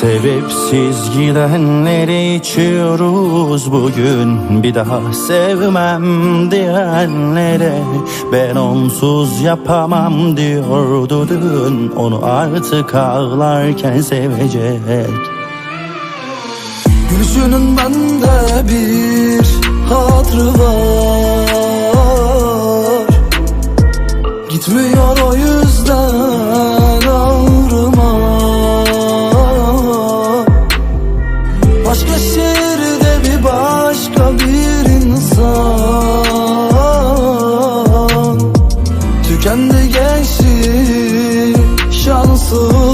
Sebepsiz gidenleri içiyoruz bugün. Bir daha sevmem diyenlere Ben onsuz yapamam diyordu dün. Onu artık ağlarken sevecek. Gülüşünün bende bir hatrı var. Gitmiyor o yüzden Başka şehirde bir başka bir insan. Tükendi gençlik şansına.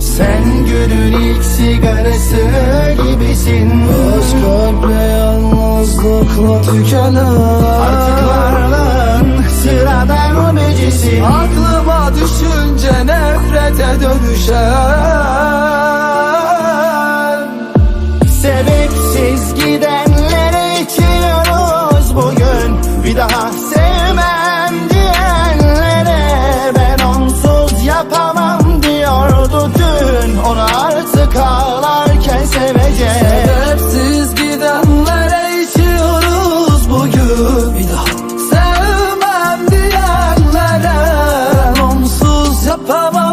Sen günün ilk sigarası gibisin. Öz kalple yalnızlıkla tükenen. Artık varlığın sıradan ömecisin Aklıma düşünce nefrete dönüşen Biz gidenlere içiyoruz bugün. Bir daha sevmem diyenlere Ben onsuz yapamam diyordu dün. Onu artık ağlarken seveceğim. Sebepsiz gidenlere içiyoruz bugün. Bir daha sevmem diyenlere Ben onsuz yapamam